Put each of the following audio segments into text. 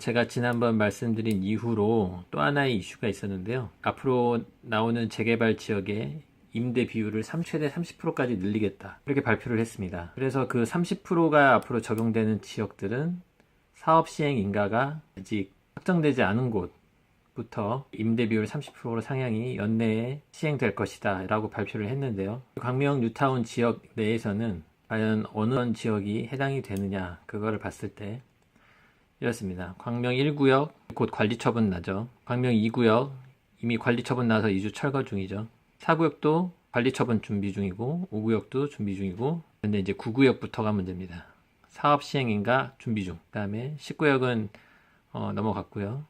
제가 지난번 말씀드린 이후로 또 하나의 이슈가 있었는데요. 앞으로 나오는 재개발 지역의 임대 비율을 3, 최대 30%까지 늘리겠다. 이렇게 발표를 했습니다. 그래서 그 30%가 앞으로 적용되는 지역들은 사업 시행 인가가 아직 확정되지 않은 곳부터 임대 비율 30%로 상향이 연내에 시행될 것이다. 라고 발표를 했는데요. 광명 뉴타운 지역 내에서는 과연 어느 지역이 해당이 되느냐, 그거를 봤을 때 이렇습니다. 광명 1구역 곧 관리 처분 나죠. 광명 2구역 이미 관리 처분 나서 2주 철거 중이죠. 4구역도 관리 처분 준비 중이고 5구역도 준비 중이고 근데 이제 9구역부터가 문제입니다. 사업 시행인가 준비 중. 그다음에 10구역은 어, 넘어갔고요.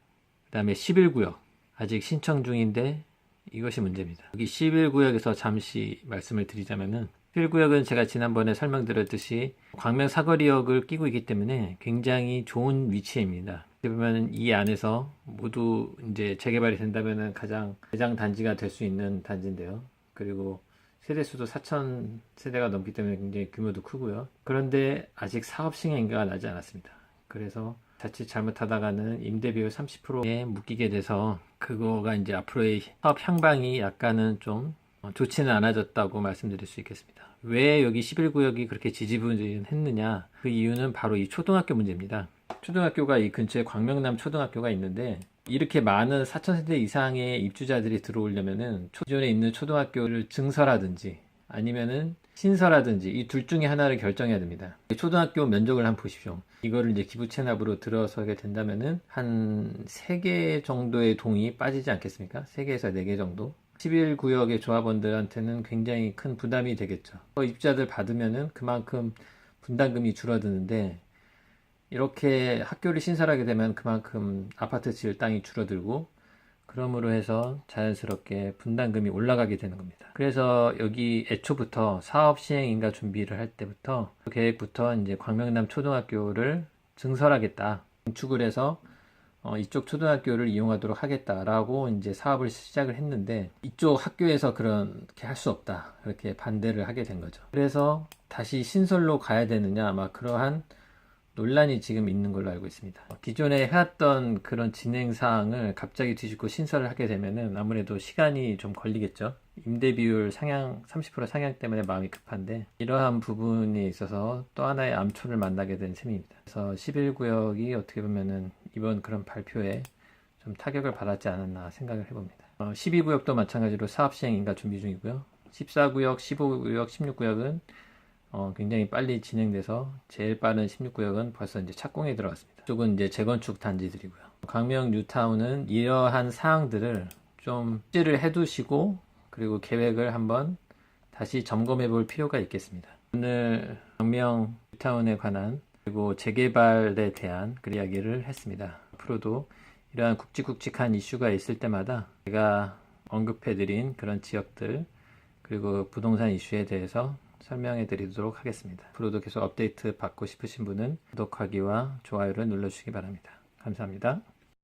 그다음에 11구역 아직 신청 중인데 이것이 문제입니다. 여기 11구역에서 잠시 말씀을 드리자면은 11구역은 제가 지난번에 설명드렸듯이 광명 사거리역을 끼고 있기 때문에 굉장히 좋은 위치입니다. 그러면 이 안에서 모두 이제 재개발이 된다면 가장 대장 단지가 될 수 있는 단지인데요. 그리고 세대 수도 4천 세대가 넘기 때문에 굉장히 규모도 크고요. 그런데 아직 사업 시행인가가 나지 않았습니다. 그래서 자칫 잘못하다가는 임대 비율 30%에 묶이게 돼서 그거가 이제 앞으로의 사업 향방이 약간은 좀 좋지는 않아졌다고 말씀드릴 수 있겠습니다. 왜 여기 11구역이 그렇게 지지부진했느냐? 그 이유는 바로 이 초등학교 문제입니다. 초등학교가 이 근처에 광명남 초등학교가 있는데 이렇게 많은 4,000세대 이상의 입주자들이 들어오려면은 기존에 있는 초등학교를 증설하든지 아니면은 신설하든지 이 둘 중에 하나를 결정해야 됩니다. 초등학교 면적을 한번 보십시오. 이거를 이제 기부 체납으로 들어서게 된다면은 한 3개 정도의 동이 빠지지 않겠습니까? 3개에서 4개 정도. 11 구역의 조합원들한테는 굉장히 큰 부담이 되겠죠. 입자들 받으면은 그만큼 분담금이 줄어드는데 이렇게 학교를 신설하게 되면 그만큼 아파트 지을 땅이 줄어들고 그러므로 해서 자연스럽게 분담금이 올라가게 되는 겁니다. 그래서 여기 애초부터 사업 시행 인가 준비를 할 때부터 계획부터 이제 광명남 초등학교를 증설하겠다. 건축을 해서 어, 이쪽 초등학교를 이용하도록 하겠다라고 이제 사업을 시작을 했는데 이쪽 학교에서 그렇게 할 수 없다. 그렇게 반대를 하게 된 거죠. 그래서 다시 신설로 가야 되느냐 막 그러한 논란이 지금 있는 걸로 알고 있습니다. 기존에 해왔던 그런 진행 사항을 갑자기 뒤집고 신설을 하게 되면은 아무래도 시간이 좀 걸리겠죠. 임대 비율 상향 30% 상향 때문에 마음이 급한데 이러한 부분에 있어서 또 하나의 암초를 만나게 된 셈입니다. 그래서 11구역이 어떻게 보면은 이번 그런 발표에 좀 타격을 받았지 않았나 생각을 해봅니다. 어, 12구역도 마찬가지로 사업 시행 인가 준비 중이고요. 14구역, 15구역, 16구역은 어, 굉장히 빨리 진행돼서 제일 빠른 16구역은 벌써 이제 착공에 들어갔습니다. 이쪽은 이제 재건축 단지들이고요. 강명 뉴타운은 이러한 사항들을 좀 숙지를 해두시고 그리고 계획을 한번 다시 점검해 볼 필요가 있겠습니다. 오늘 강명 뉴타운에 관한 그리고 재개발에 대한 그 이야기를 했습니다. 앞으로도 이러한 굵직굵직한 이슈가 있을 때마다 제가 언급해드린 그런 지역들 그리고 부동산 이슈에 대해서 설명해 드리도록 하겠습니다. 앞으로도 계속 업데이트 받고 싶으신 분은 구독하기와 좋아요를 눌러주시기 바랍니다. 감사합니다.